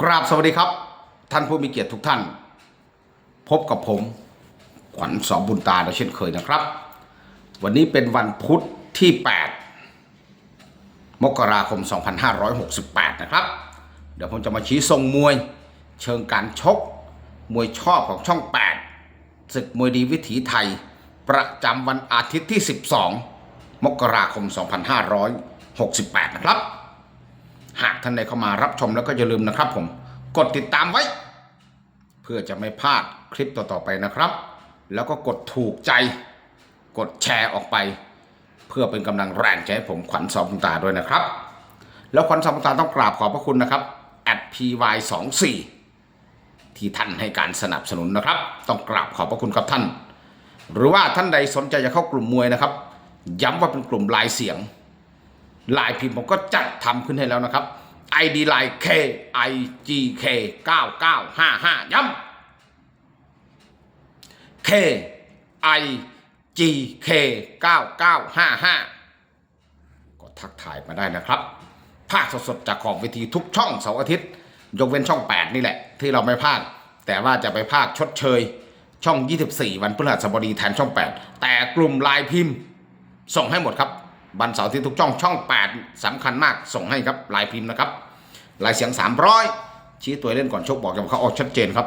กราบสวัสดีครับ ท่านผู้มีเกียรติทุกท่าน พบกับผมขวัญสอบุญตาเช่นเคยนะครับ วันนี้เป็นวันพุธที่ 8 มกราคม 2568 นะครับ เดี๋ยวผมจะมาชี้ทรงมวย เชิงการชก มวยชอบของช่อง 8ศึกมวยดีวิถีไทย ประจำวันอาทิตย์ที่ 12 มกราคม 2568 นะครับ หากท่านใดเข้ามารับชมแล้วก็อย่าลืมนะครับผม กดติดตามไว้ เพื่อจะไม่พลาดคลิปต่อๆไปนะครับ แล้วก็กดถูกใจ กดแชร์ออกไป เพื่อเป็นกำลังแรงใจให้ผมขวัญสอบตาด้วยนะครับ แล้วขวัญสอบตาต้องกราบขอบพระคุณนะครับ @py24 ที่ท่านให้การสนับสนุนนะครับ ต้องกราบขอบพระคุณครับท่าน หรือว่าท่านใดสนใจจะเข้ากลุ่มมวยนะครับ ย้ำว่าเป็นกลุ่มลายเสียง ลายพิมพ์ผมก็จัดทำขึ้นให้แล้วนะครับ ID ลาย K I G K 9955 ย้ำ K I G K 9955 ก็ทักทายมาได้นะครับ ภาคสดๆจากขอบเวทีทุกช่องเสาร์อาทิตย์ ยกเว้นช่อง 8 นี่แหละ ที่เราไม่พากแต่ว่าจะไปพากชดเชย ช่อง 24 วันพฤหัสบดีแทนช่อง 8 แต่กลุ่มลายพิมพ์ส่งให้หมดครับ วันเสาร์ที่ทุกช่องช่อง 8สำคัญมากส่งให้ครับลายพิมพ์นะครับลายเสียง 300 ชี้ตัวเล่นก่อนชกบอกกับเขาออกชัดเจนครับ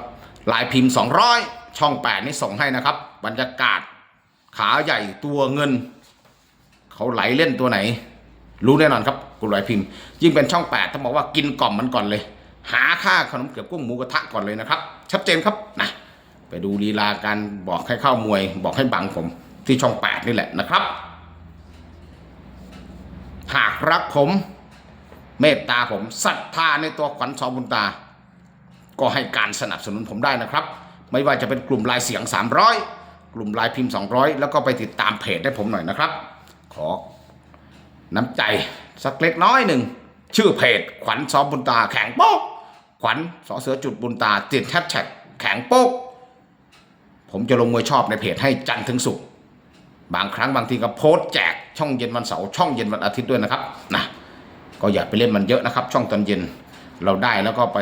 ลายพิมพ์ 200 ช่อง 8 นี่ส่งให้นะครับ บรรยากาศขาใหญ่ตัวเงิน เขาไหลเล่นตัวไหน รู้แน่นอนครับกลุ่มลายพิมพ์ ยิ่งเป็นช่อง 8 ต้องบอกว่ากินกล่อมมันก่อนเลย หาค่าขนมเกี๊ยวกุ้งหมูกระทะก่อนเลยนะครับ ชัดเจนครับนะไปดูลีลาการบอกให้เข้ามวย บอกให้บังผมที่ช่อง 8 นี่แหละนะครับ รักผม เมตตาผมศรัทธาในตัวขวัญชอบุญตา ก็ให้การสนับสนุนผมได้นะครับ ไม่ว่าจะเป็นกลุ่มลายเสียง 300 กลุ่มลายพิมพ์ 200 แล้วก็ไปติดตามเพจให้ผมหน่อยนะครับ ขอน้ำใจสักเล็กน้อยหนึ่ง ชื่อเพจขวัญซอบุญตาแข็งโป๊กขวัญสอเสือจุดบุญตาติดแฮชแท็กแข็งโป๊กผมจะลงมวยชอบในเพจให้จันทร์ถึงศุกร์ บางครั้งบางทีก็โพสต์แจกช่องเย็นวันเสาร์ช่องเย็นวันอาทิตย์ด้วยนะครับนะก็อย่าไปเล่นมันเยอะนะครับ ช่องตอนเย็นเราได้แล้วก็ไป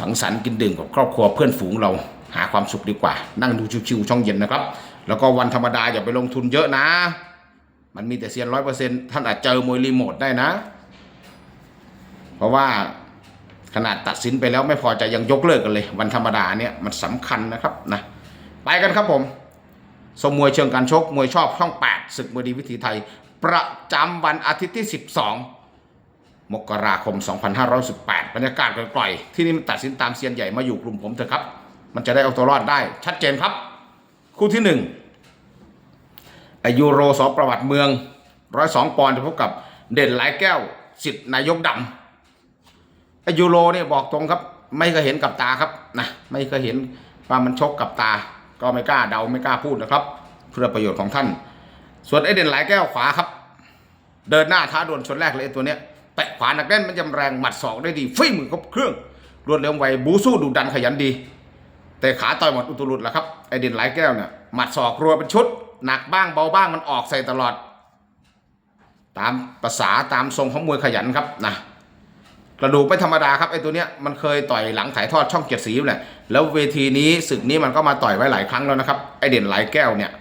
สังสรรค์กินดื่มกับครอบครัวเพื่อนฝูงเราหาความสุขดีกว่า นั่งดูชิวๆช่องเย็นนะครับ แล้วก็วันธรรมดาอย่าไปลงทุนเยอะนะ มันมีแต่เซียนร้อยเปอร์เซ็นต์ท่านอาจเจอมวยรีโมทได้นะ เพราะว่าขนาดตัดสินไปแล้วไม่พอใจยังยกเลิกกันเลย วันธรรมดาเนี่ยมันสำคัญนะครับนะไปกันครับผม สมมวยเชิงการชกมวยชอบช่อง 8 ศึกมวยดีวิถีไทย ประจำวันอาทิตย์ที่ 12 มกราคม 2518 บรรยากาศกล่อยๆที่นี่มันตัดสินตามเซียนใหญ่มาอยู่กลุ่มผมเถอะครับ มันจะได้เอาตัวรอดได้ ชัดเจนครับ คู่ที่1อายูโรสอประวัติเมือง 102 ปอนด์จะพบกับเด่นหลายแก้วสิทธิ์นายกดำอายูโรเนี่ยบอกตรงครับ ไม่เคยเห็นกับตาครับนะไม่เคยเห็นว่ามันชกกับตา ก็ไม่กล้าเดาไม่กล้าพูดนะครับเพื่อประโยชน์ของท่าน ส่วนไอเด่นหลายแก้วขวาครับ เดินหน้าท้าดวลชนแรกเลยตัวเนี้ยแตะขวาหนักแน่นมันยำแรงหมัดศอกได้ดีฝีมือครบเครื่องรวดเร็วไวบูสู้ดุดันขยันดี แต่ขาต่อยหมดอุตรุดแหละครับไอเด่นหลายแก้วเนี่ยหมัดศอกรัวเป็นชุด หนักบ้างเบาบ้างมันออกใส่ตลอด ตามภาษาตามทรงของมวยขยันครับนะกระดูกไม่ธรรมดาครับไอตัวเนี้ยมันเคยต่อยหลังถ่ายทอดช่องเกียรติศรีแหละ แล้วเวทีนี้ศึกนี้มันก็มาต่อยไว้หลายครั้งแล้วนะครับ ไอเด่นหลายแก้วเนี่ย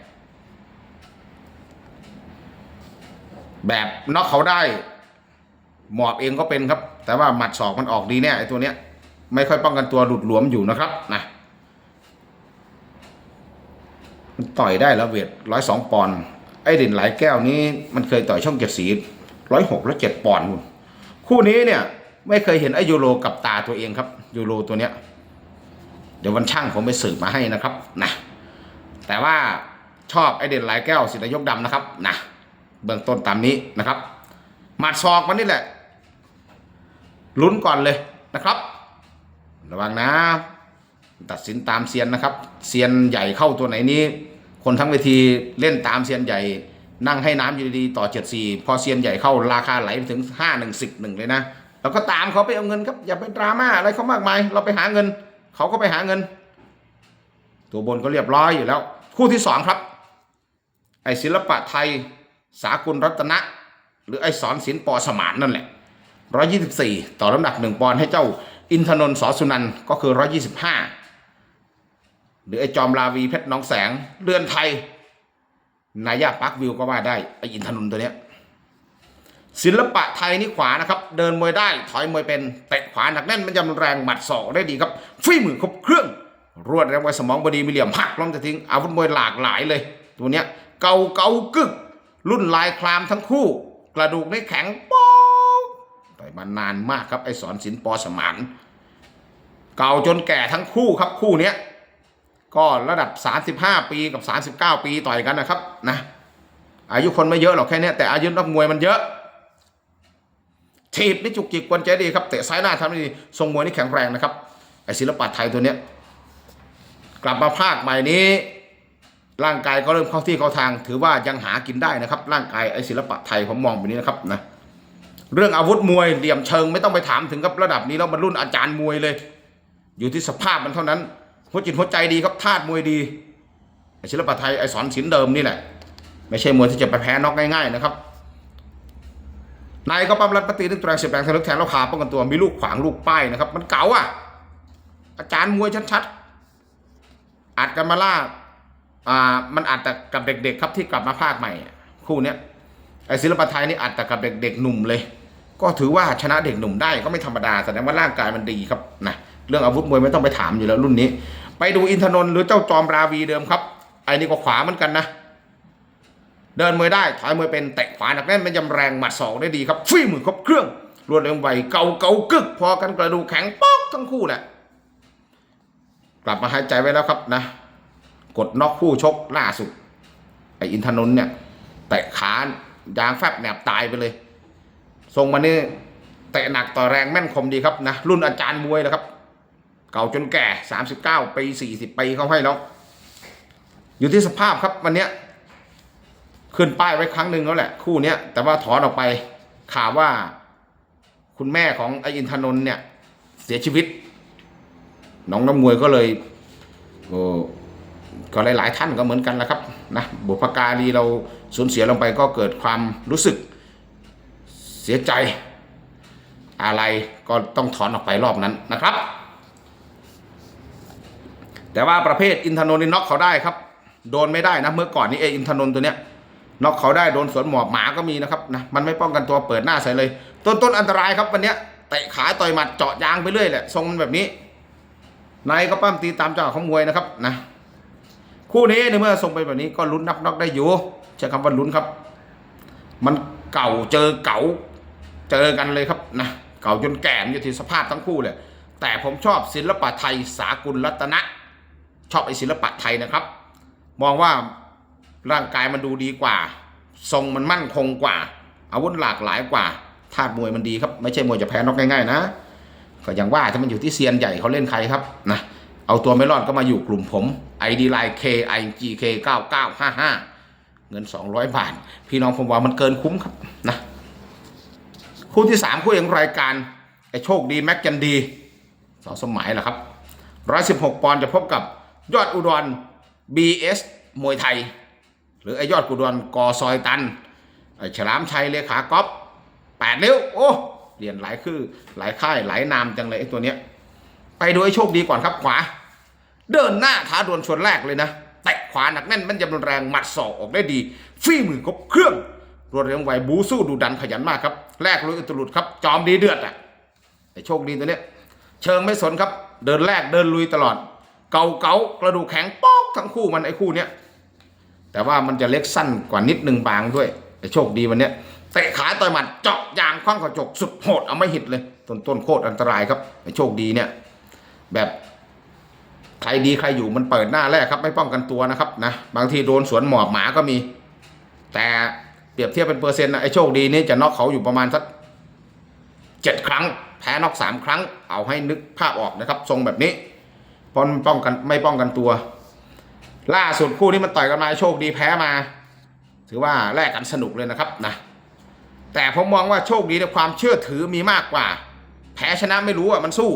แบบน็อกเขาได้ หมอบเองก็เป็นครับ แต่ว่าหมัดศอกมันออกดีเนี่ยไอตัวเนี้ย ไม่ค่อยป้องกันตัวหลุดหลวมอยู่นะครับนะมันต่อยได้แล้วเวทร้อยสองปอนด์ไอเด่นหลายแก้วนี้มันเคยต่อยช่องเกียรติศรีร้อยหกและเจ็ดปอนด์นู่นคู่นี้เนี่ย ไม่เคยเห็นไอยูโรกับตาตัวเองครับยูโรตัวเนี้ย เดี๋ยววันช่างผมไปสืบมาให้นะครับนะแต่ว่าชอบไอเด่นหลายแก้วสิทธยกดำนะครับนะเบื้องต้นตามนี้นะครับหมัดศอกมันนี่แหละลุ้นก่อนเลยนะครับ ระวังนะ ตัดสินตามเซียนนะครับเซียนใหญ่เข้าตัวไหนนี้ คนทั้งเวทีเล่นตามเซียนใหญ่ นั่งให้น้ำอยู่ดีๆต่อเจ็ดสี่พอเซียนใหญ่เข้าราคาไหลไปถึงห้าหนึ่งสิบหนึ่งเลยนะเราก็ตามเขาไปเอาเงินครับอย่าไปดราม่าอะไรเขามากมาย เราไปหาเงิน เขาก็ไปหาเงิน ตัวบนก็เรียบร้อยอยู่แล้ว คู่ที่สองครับ ไอศิลปะไทย สากลรัตนะ หรือไอสอนศิลป์ปอสมานนั่นแหละ 124 ต่อน้ำหนัก 1 ปอนด์ให้เจ้าอินทนนท์สอสุนันก็คือ 125 หรือไอจอมลาวีเพชรน้องแสงเรือนไทยนายาปักวิวก็ว่าได้ไอ้อินทนนท์ตัวเนี้ย ศิลปะไทยนี่ขวานะครับ เดินมวยได้ถอยมวยเป็นเตะขวาหนักแน่นมันยำแรงหมัดศอกได้ดีครับฝีมือครบเครื่อง รวดเร็วไวสมองบดีมีเหลี่ยมหักล้อมจะทิ้งอาวุธมวยหลากหลายเลย ตัวเนี้ยเกาเกากึก รุ่นลายคลามทั้งคู่ กระดูกนี่แข็งป๊กต่อยมานานมากครับไอสอนศิลปอสมานเก่าจนแก่ทั้งคู่ครับคู่เนี้ยก็ระดับ 35 ปีกับ 39 ปีต่อยกันนะครับนะอายุคนไม่เยอะหรอกแค่นี้แต่อายุนักมวยมันเยอะ ทีบนี่จุกจิกกวนใจดีครับเตะซ้ายหน้าทำได้ดีทรงมวยนี่แข็งแรงนะครับไอศิลปะไทยตัวเนี้ยกลับมาภาคใหม่นี้ ร่างกายก็เริ่มเข้าที่เข้าทาง ถือว่ายังหากินได้นะครับ ร่างกายไอศิลปะไทยผมมองแบบนี้นะครับนะเรื่องอาวุธมวยเหลี่ยมเชิงไม่ต้องไปถามถึงครับระดับนี้แล้วมันรุ่นอาจารย์มวยเลย อยู่ที่สภาพมันเท่านั้นหัวจิตหัวใจดีครับธาตุมวยดีไอศิลปะไทยไอสอนศิลเดิมนี่แหละไม่ใช่มวยที่จะไปแพ้น็อกง่ายๆนะครับ นายก็ปั๊มรัดปฏินึกแรงเสียบแรงทะลุแทงแล้วขาป้องกันตัวมีลูกขวางลูกป้ายนะครับ มันเก๋าอะ อาจารย์มวยชัดๆอัดกันมาล่าอ่ามันอัดแต่กับเด็ก ๆ ครับที่กลับมาภาคใหม่ คู่เนี้ยไอศิลปะไทยนี่อัดแต่กับเด็กๆหนุ่มเลย ก็ถือว่าชนะเด็กหนุ่มได้ก็ไม่ธรรมดาแสดงว่าร่างกายมันดีครับนะเรื่องอาวุธมวยไม่ต้องไปถามอยู่แล้วรุ่นนี้ ไปดูอินทนนท์หรือเจ้าจอมราวีเดิมครับไอ้นี่ก็ขวาเหมือนกันนะ เดินมวยได้ถอยมวยเป็นเตะขวาหนักแน่นมันยำแรงหมัดศอกได้ดีครับฝีมือครบเครื่องรวดเร็วไวเกาเกากึก พอกันกระดูกแข็งป๊อกทั้งคู่แหละกลับมาหายใจไว้แล้วครับนะ กดน็อกคู่ชกล่าสุดไออินทนนท์เนี่ยเตะขายางแฟบแหนบตายไปเลยทรงมานี่เตะหนักต่อแรงแม่นคมดีครับนะรุ่นอาจารย์มวยแล้วครับ เก่าจนแก่ 39ปี40ปีเขาให้แล้วอยู่ที่สภาพครับวันเนี้ย ขึ้นป้ายไว้ครั้งหนึ่งแล้วแหละ คู่เนี้ยแต่ว่าถอนออกไปข่าวว่า คุณแม่ของไออินทนนท์เนี่ย เสียชีวิต น้องน้ำมวยก็เลยโอ้ก็หลาย ๆ ท่านก็เหมือนกันแหละครับนะบุพการีเราสูญเสียลงไปก็เกิดความรู้สึกเสียใจ อะไรก็ต้องถอนออกไปรอบนั้นนะครับ แต่ว่าประเภทอินทนนท์นี่น็อกเขาได้ครับ โดนไม่ได้นะเมื่อก่อนนี้เออินทนนท์ตัวเนี้ย น็อกเขาได้โดนสวนหมอบหมาก็มีนะครับนะมันไม่ป้องกันตัวเปิดหน้าใส่เลย ต้นต้นอันตรายครับวันเนี้ยเตะขาต่อยหมัดเจาะยางไปเรื่อยแหละทรงมันแบบนี้นายก็ปั้มตีตามจังหวะของมวยนะครับนะคู่นี้ในเมื่อทรงไปแบบนี้ก็ลุ้นนับน็อกได้อยู่ใช้คำว่าลุ้นครับ มันเก่าเจอเก่าเจอกันเลยครับนะเก่าจนแก่มอยู่ที่สภาพทั้งคู่เลยแต่ผมชอบศิลปะไทยสากุลรัตนะ ชอบไอศิลปะไทยนะครับ มองว่า ร่างกายมันดูดีกว่า ทรงมันมั่นคงกว่า อาวุธหลากหลายกว่าธาตุมวยมันดีครับ ไม่ใช่มวยจะแพ้นอกง่ายๆนะ ก็อย่างว่าถ้ามันอยู่ที่เซียนใหญ่เขาเล่นใครครับนะเอาตัวไม่รอดก็มาอยู่กลุ่มผม ID Line K I G K 9955 เงิน 200 บาท พี่น้องผมว่ามันเกินคุ้มครับนะ คู่ที่ 3 คู่อย่างรายการไอ้โชคดีแม็กกันดีสองสมัยแหละครับ 116 ปอนด์จะพบกับยอดอุดร BS มวยไทย รือไอ้ยอดกุดวนกอซอยตันไอ้ฉลามชัยเลขาก๊อฟแปดนิ้วโอ้เรียนหลายคือหลายค่ายหลายนามจังเลยไอ้ตัวเนี้ยไปดูไอ้โชคดีก่อนครับขวา เดินหน้าท้าดวลชนแรกเลยนะเตะขวาหนักแน่นมันจะรุนแรงหมัดศอกออกได้ดีฝีมือครบเครื่องรวดเร็วไวบูสู้ดูดันขยันมากครับแรกลุยอุตลุดครับ จอมดีเดือดอะไอ้โชคดีตัวเนี้ยเชิงไม่สนครับ เดินแรกเดินลุยตลอด เกาเกากระดูกแข็งป๊อกทั้งคู่มันไอ้คู่เนี้ย แต่ว่ามันจะเล็กสั้นกว่านิดนึงบางด้วย แต่โชคดีวันเนี้ยเตะขาต่อยหมัดเจาะยางคว้างกระจกสุดโหดเอาไม่หิดเลยต้นต้นโคตรอันตรายครับไอ้โชคดีเนี่ย แบบใครดีใครอยู่มันเปิดหน้าแรกครับ ไม่ป้องกันตัวนะครับนะบางทีโดนสวนหมอบหมาก็มี แต่เปรียบเทียบเป็นเปอร์เซ็นต์นะไอ้โชคดีนี่จะน็อกเขาอยู่ประมาณสักเจ็ดครั้ง แพ้น็อกสามครั้ง เอาให้นึกภาพออกนะครับ ทรงแบบนี้เพราะมันป้องกันไม่ป้องกันตัว ล่าสุดคู่นี้มันต่อยกันมาโชคดีแพ้มา ถือว่าแลกกันสนุกเลยนะครับนะแต่ผมมองว่าโชคดีในความเชื่อถือมีมากกว่า แพ้ชนะไม่รู้อะมันสู้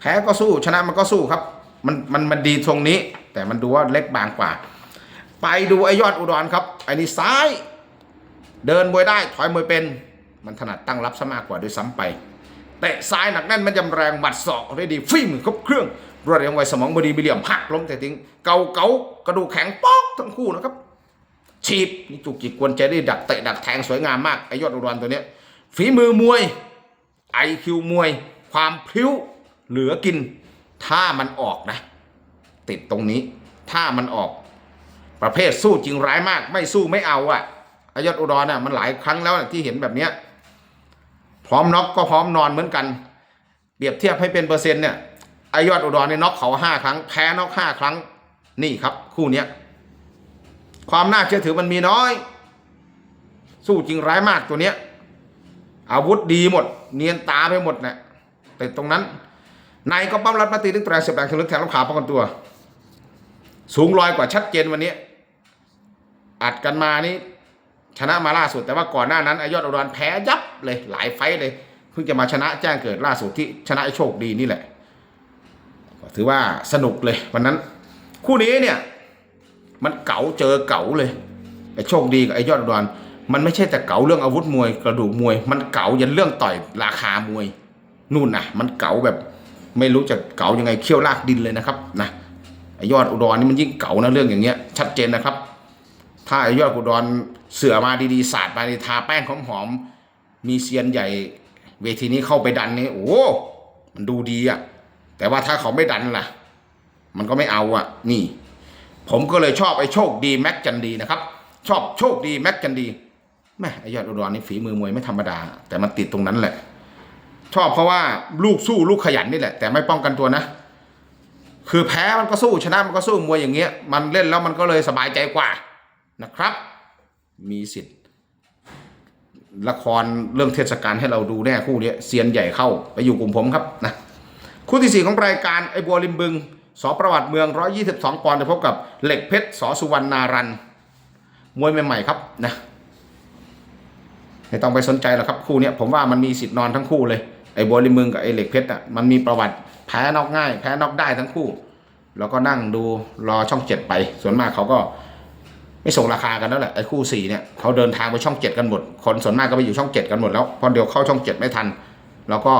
แพ้ก็สู้ชนะมันก็สู้ครับ มันมันมันดีตรงนี้ แต่มันดูว่าเล็กบางกว่า ไปดูไอ้ยอดอุดรครับไอ้นี่ซ้าย เดินมวยได้ถอยมวยเป็น มันถนัดตั้งรับซะมากกว่าด้วยซ้ำไปเตะซ้ายหนักแน่นมันยำแรงหมัดศอกได้ดีฟิมือครบเครื่อง รวดเร็วไวสมองบดีบิเลียมหักล้มแต่ทิ้งเกาเกากระดูกแข็งป๊อกทั้งคู่นะครับฉีบนี่จุกจิกกวนใจได้ดักเตะดักแทงสวยงามมากไอยอดอุดรตัวเนี้ยฝีมือมวยไอคิวมวย ความพลิ้วเหลือกิน ถ้ามันออกนะ ติดตรงนี้ ถ้ามันออก ประเภทสู้จริงร้ายมาก ไม่สู้ไม่เอาอะไอยอดอุดรน่ะมันหลายครั้งแล้วที่เห็นแบบเนี้ยพร้อมน็อกก็พร้อมนอนเหมือนกัน เปรียบเทียบให้เป็นเปอร์เซ็นต์เนี่ย ยอดอุดรเนี่ยน็อกเขาห้าครั้ง แพ้น็อกห้าครั้ง นี่ครับ คู่เนี้ยความน่าเชื่อถือมันมีน้อย สู้จริงร้ายมากตัวเนี้ย อาวุธดีหมด เนียนตาไปหมดนะแต่ตรงนั้นในก็ปั้มรัดมาตีตึงแตรเสียบแรงทะลุแทงลูกขาป้องกันตัว สูงลอยกว่าชัดเจนวันนี้ อัดกันมานี่ชนะมาล่าสุด แต่ว่าก่อนหน้านั้นไอยอดอุดรแพ้ยับเลยหลายไฟเลย เพิ่งจะมาชนะแจ้งเกิดล่าสุดที่ชนะไอโชคดีนี่แหละ ก็ถือว่าสนุกเลยวันนั้น คู่นี้เนี่ย มันเก๋าเจอเก๋าเลยไอ้โชคดีกับไอ้ยอดอุดรมันไม่ใช่แต่เก๋าเรื่องอาวุธมวยกระดูกมวย มันเก๋ายันเรื่องต่อยราคามวยนู่นนะมันเก๋าแบบ ไม่รู้จะเก๋ายังไงเคี่ยวลากดินเลยนะครับนะไอ้ยอดอุดรนี่มันยิ่งเก๋านะเรื่องอย่างเงี้ยชัดเจนนะครับ ถ้าไอ้ยอดอุดรเสือมาดีๆสาดมาในทาแป้งหอมๆมีเซียนใหญ่ เวทีนี้เข้าไปดันนี่โอ้มันดูดีอะ แต่ว่าถ้าเขาไม่ดันล่ะ มันก็ไม่เอาอะ นี่ ผมก็เลยชอบไอ้โชคดีแม็กจันดีนะครับ ชอบโชคดีแม็กจันดีแม่ไอ้ยอดอุดรนี่ฝีมือมวยไม่ธรรมดา แต่มันติดตรงนั้นแหละ ชอบเพราะว่าลูกสู้ลูกขยันนี่แหละ แต่ไม่ป้องกันตัวนะ คือแพ้มันก็สู้ชนะมันก็สู้มวยอย่างเงี้ย มันเล่นแล้วมันก็เลยสบายใจกว่านะครับ มีสิทธิ์ ละครเรื่องเทศกาลให้เราดูแน่คู่เนี้ยเซียนใหญ่เข้าไปอยู่กลุ่มผมครับนะ คู่ที่ 4 ของรายการไอ้บัวริมบึงสอประวัติเมือง 122 ปอนด์จะพบกับเหล็กเพชรสอสุวรรณนารันมวยใหม่ๆครับนะไม่ต้องไปสนใจหรอกครับคู่เนี้ยผมว่ามันมีสิทธิ์นอนทั้งคู่เลยไอ้บัวริมบึงกับไอ้เหล็กเพชรอะมันมีประวัติแพ้นอกง่าย แพ้นอกได้ทั้งคู่ แล้วก็นั่งดูรอช่องเจ็ดไป ส่วนมากเขาก็ไม่ส่งราคากันแล้วแหละไอ้คู่สี่เนี่ยเขาเดินทางไปช่องเจ็ดกันหมด คนส่วนมากก็ไปอยู่ช่องเจ็ดกันหมดแล้วพราะเดี๋ยวเข้าช่องเจ็ดไม่ทัน แล้วก็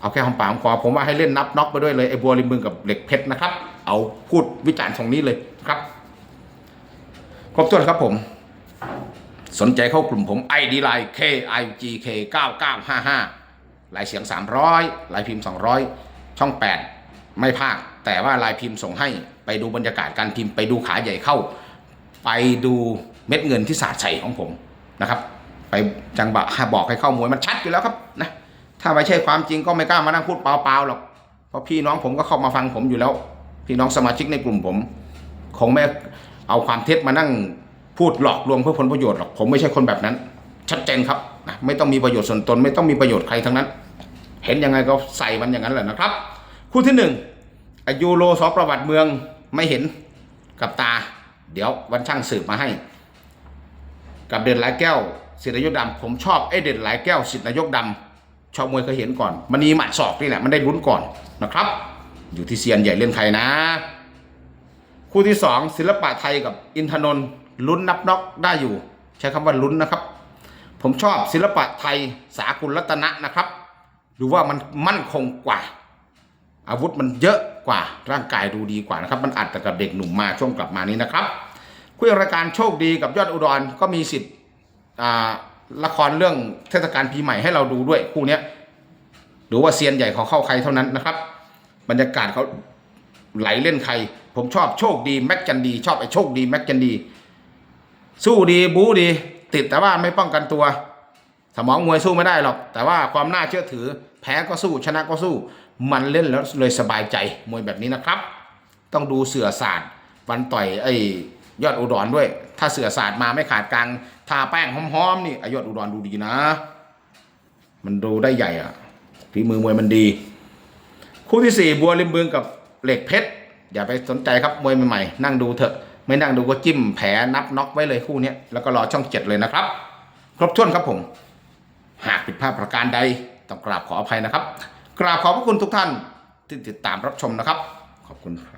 เอาแค่หอมปากหอมคอผมว่าให้เล่นนับน็อกไปด้วยเลยไอ้บัวริมบึงกับเหล็กเพชรนะครับ เอาพูดวิจารณ์ตรงนี้เลยครับครบถ้วนครับผม สนใจเข้ากลุ่มผม ID Line K I G K 9955ลายเสียง 300ลายพิมพ์ 200 ช่อง 8 ไม่พากแต่ว่าลายพิมพ์ส่งให้ไปดูบรรยากาศการพิมพ์ไปดูขาใหญ่เข้า ไปดูเม็ดเงินที่สาดใส่ของผมนะครับ ไปจังบะบอกให้เข้ามวยมันชัดอยู่แล้วครับนะ ถ้าไม่ใช่ความจริงก็ไม่กล้ามานั่งพูดเปล่าๆหรอก เพราะพี่น้องผมก็เข้ามาฟังผมอยู่แล้ว พี่น้องสมาชิกในกลุ่มผม คงไม่เอาความเท็จมานั่งพูดหลอกลวงเพื่อผลประโยชน์หรอก ผมไม่ใช่คนแบบนั้น ชัดเจนครับนะไม่ต้องมีประโยชน์ส่วนตน ไม่ต้องมีประโยชน์ใครทั้งนั้น เห็นยังไงก็ใส่มันอย่างนั้นแหละนะครับ คู่ที่หนึ่งอายูโรสอประวัติเมืองไม่เห็นกับตา เดี๋ยววันช่างสืบมาให้ กับเด่นหลายแก้วสิทธิยกดำผมชอบไอ้เด่นหลายแก้วสิทธิยกดำ ชอบมวยเคยเห็นก่อน มันมีหมัดศอกนี่แหละมันได้ลุ้นก่อนนะครับ อยู่ที่เซียนใหญ่เล่นไทยนะ คู่ที่สองศิลปะไทยกับอินทนนท์ลุ้นนับน็อกได้อยู่ ใช้คำว่าลุ้นนะครับ ผมชอบศิลปะไทยสากุลรัตนะนะครับดูว่ามันมั่นคงกว่า อาวุธมันเยอะกว่าร่างกายดูดีกว่านะครับมันอัดแต่กับเด็กหนุ่มมาช่วงกลับมานี้นะครับคุยรายการโชคดีกับยอดอุดรก็มีสิทธิ์อ่า ละครเรื่องเทศกาลปีใหม่ให้เราดูด้วยคู่เนี้ยดูว่าเซียนใหญ่เขาเข้าใครเท่านั้นนะครับ บรรยากาศเขาไหลเล่นใคร ผมชอบโชคดีแม็กจันดี ชอบไอ้โชคดีแม็กจันดี สู้ดีบู๊ดี ติดแต่ว่าไม่ป้องกันตัว สมองมวยสู้ไม่ได้หรอก แต่ว่าความน่าเชื่อถือ แพ้ก็สู้ชนะก็สู้ มันเล่นแล้วเลยสบายใจมวยแบบนี้นะครับ ต้องดูเสือศาสตร์วันต่อยไอ้ ยอดอุดรด้วย ถ้าเสือศาสตร์มาไม่ขาดกลางทาแป้งหอมๆนี่อยอดอุดรดูดีนะ มันดูได้ใหญ่อะฝีมือมวยมันดี คู่ที่สี่บัวริมบึงกับเหล็กเพชรอย่าไปสนใจครับมวยใหม่ๆนั่งดูเถอะ ไม่นั่งดูก็จิ้มแผลนับน็อกไว้เลยคู่นี้แล้วก็รอช่องเจ็ดเลยนะครับ ครบถ้วนครับผม หากผิดพลาดประการใดต้องกราบขออภัยนะครับ กราบขอบพระคุณทุกท่านที่ติดตามรับชมนะครับ ขอบคุณครับ